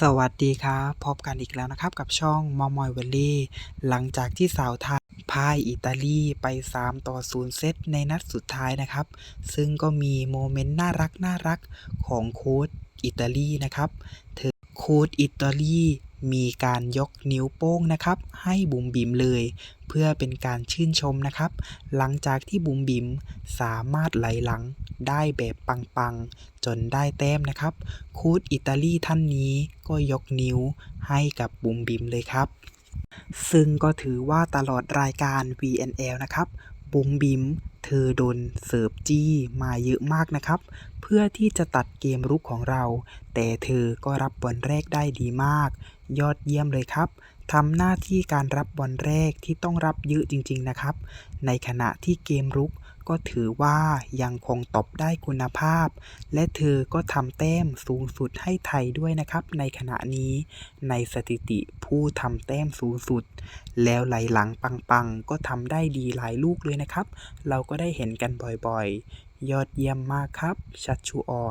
สวัสดีครับพบกันอีกแล้วนะครับกับช่องมอมอยเวลลี่ หลังจากที่สาวไทยพ่ายอิตาลีไป 3 ต่อ 0 เซตในนัดสุดท้ายนะครับ ซึ่งก็มีโมเมนต์น่ารักน่ารักของโค้ชอิตาลีนะครับ เธอโค้ชอิตาลี มีการยกนิ้วโป้งนะครับ ให้บุ๋มบิ๋มเลย เพื่อเป็นการชื่นชมนะครับ หลังจากที่บุ๋มบิ๋มสามารถไหลหลังได้แบบปังๆ จนได้แต้มนะครับค้ชอิตาลีท่านนี้ก็ยกนิ้วให้กับบุ๋มบิ๋มเลยครับ ซึ่งก็ถือว่าตลอดรายการ VNL นะครับ บุ๋มบิ๋มเธอโดนเสิร์ฟจี้มาเยอะมากนะครับ เพื่อที่จะตัดเกมรุกของเรา แต่เธอก็รับบอลแรกได้ดีมาก ยอดเยี่ยมเลยครับทำหน้าที่การรับบอลแรกที่ต้องรับเยอะจริง ๆนะครับ ในขณะที่เกมรุก ก็ถือว่ายังคงตบได้คุณภาพ และเธอก็ทำแต้มสูงสุดให้ไทยด้วยนะครับ ในขณะนี้ในสถิติผู้ทำแต้มสูงสุด แล้วไหลหลังปังๆ ก็ทำได้ดีหลายลูกเลยนะครับ เราก็ได้เห็นกันบ่อยๆ ยอดเยี่ยมมากครับ ชัชชูออน